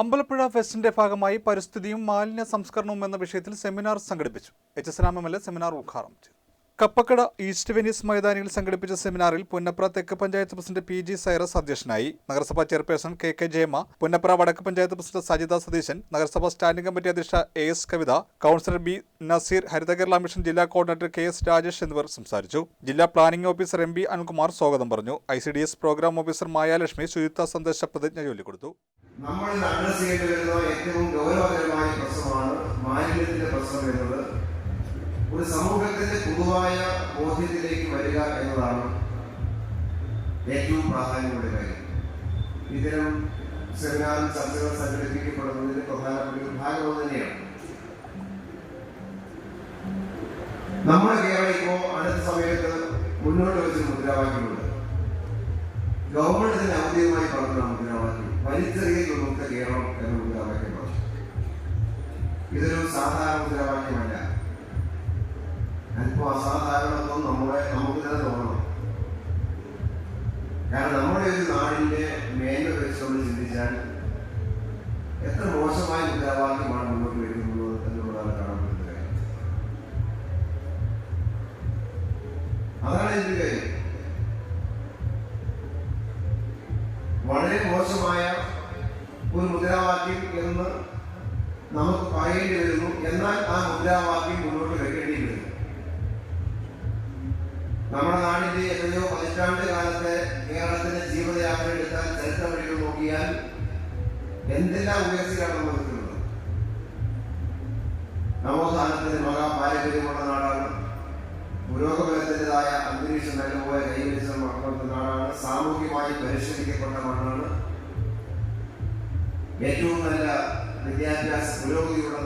അമ്പലപ്പുഴ ഫെസ്റ്റിന്റെ ഭാഗമായി പരിസ്ഥിതിയും മാലിന്യ സംസ്കരണവും എന്ന വിഷയത്തിൽ സെമിനാർ സംഘടിപ്പിച്ചു. എച്ച് എസ് രാം സെമിനാർ ഉദ്ഘാടനം ചെയ്തു. കപ്പക്കട ഈസ്റ്റ് വെനീസ് മൈതാനിയിൽ സംഘടിപ്പിച്ച സെമിനാറിൽ പുന്നപ്ര തെക്ക് panchayat president P G Cyrus അധ്യക്ഷനായി നഗരസഭാ chairperson K K Jayama Punnapra വടക്ക് പഞ്ചായത്ത് പ്രസിഡന്റ് സജിത സതീശൻ നഗരസഭാ സ്റ്റാൻഡിംഗ് കമ്മിറ്റി അധ്യക്ഷ A S Kavitha councillor B Naseer Haritha Kerala mission ജില്ലാ കോർഡിനേറ്റർ കെ എസ് രാജേഷ് എന്നിവർ സംസാരിച്ചു. ജില്ലാ planning officer M B Anilkumar സ്വാഗതം പറഞ്ഞു. I C D S programme officer Mayalakshmi ശുചിത്വ സന്ദേശ പ്രതിജ്ഞ ചൊല്ലിക്കൊടുത്തു. നമ്മൾ അഡ്രസ് ചെയ്യേണ്ടി വരുന്ന ഏറ്റവും ഗൗരവകരമായ പ്രശ്നമാണ് മാലിന്യത്തിന്റെ പ്രശ്നം എന്നത്. ഒരു സമൂഹത്തിന്റെ പൊതുവായ ബോധ്യത്തിലേക്ക് വരിക എന്നതാണ് ഏറ്റവും പ്രാധാന്യമുള്ള കാര്യം. ഇത്തരം സെമിനാറും ചർച്ചകൾ സംഘടിപ്പിക്കപ്പെടുന്നതിന് പ്രധാനപ്പെട്ട ഒരു ഭാഗം തന്നെയാണ്. നമ്മുടെ കേരളം ഇപ്പോ അടുത്ത സമയത്ത് മുന്നോട്ട് വെച്ച് മുദ്രാവാക്യമുണ്ട്. ഗവൺമെന്റ് തന്നെ ഔദ്യോഗികമായി പറഞ്ഞ ഗ്രാമത്തിൽ വലിച്ചെറിയൽ വിമുക്ത കേരളം എന്ന മുദ്രാവാക്യം പറഞ്ഞു. ഇതൊരു സാധാരണ മുദ്രാവാക്യമല്ല അതിപ്പോ അസാധാരണത്വം നമ്മളെ നമുക്ക് തന്നെ തോന്നണം. കാരണം നമ്മുടെ ഒരു നാടിന്റെ മേന്മ വെച്ചുകൊണ്ട് ചിന്തിച്ചാൽ എത്ര മോശമായ മുദ്രാവാക്യമാണ് മുന്നോട്ട് വരുന്നത് എന്നുള്ളതാണ് കാണപ്പെടുന്ന കാര്യം അതാണ് എന്റെ കാര്യം. വളരെ മോശമായ ഒരു മുദ്രാവാക്യം എന്ന് നമുക്ക് പറയേണ്ടി വരുന്നു. എന്നാൽ ആ മുദ്രാവാക്യം മുന്നോട്ട് വെക്കേണ്ടി വരുന്നു നമ്മുടെ നാടിന്റെ എത്രയോ പതിറ്റാണ്ട് കാലത്തെ കേരളത്തിന്റെ ജീവിതയാത്ര എടുത്താൽ ചരിത്ര വഴികൾ നോക്കിയാൽ എന്തെല്ലാം ഉയർച്ചയാണ് നമ്മൾ നിൽക്കുന്നത് നവോത്ഥാനത്തിന് മഹാപാരമ്പര്യമുള്ള നാടാണ്. പുരോഗമനത്തിന്റെതായ അന്തരീക്ഷം നല്ലപോലെ കൈവരിച്ച സാമൂഹ്യമായി പരിഷ്കരിക്കപ്പെട്ട മണ്ണാണ്. ഏറ്റവും നല്ല വിദ്യാഭ്യാസ പുരോഗതിയുള്ള